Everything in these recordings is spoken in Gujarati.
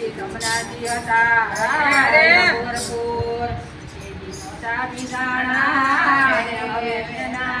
દેવી કમલાજી હતા હરે ગોરપુર દેવી નહોતા બીજાણા હવે ના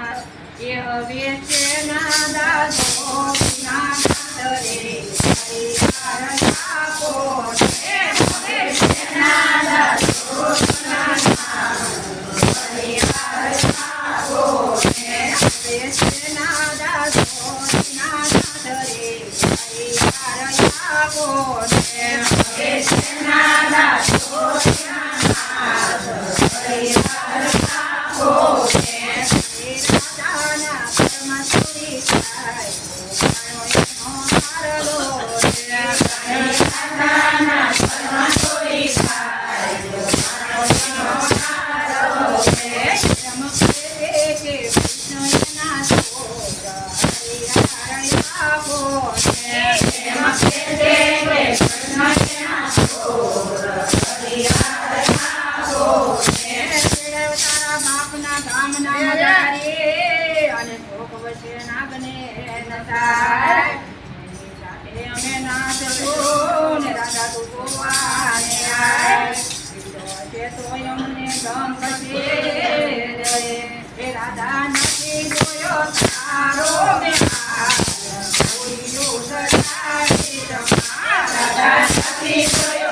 એ હવે છે. ના દાદો ના કાંદરે ના ધામ ના મજારી અને શોક અમે નાચ ને રાજા તું ગોવાને આય અમને ગમ પછી રાધા નથી જોયો તારો મે કોઈ યોગ રાજા નથી જોયો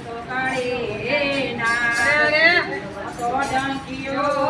તો કાળે ના તો ડંકીઓ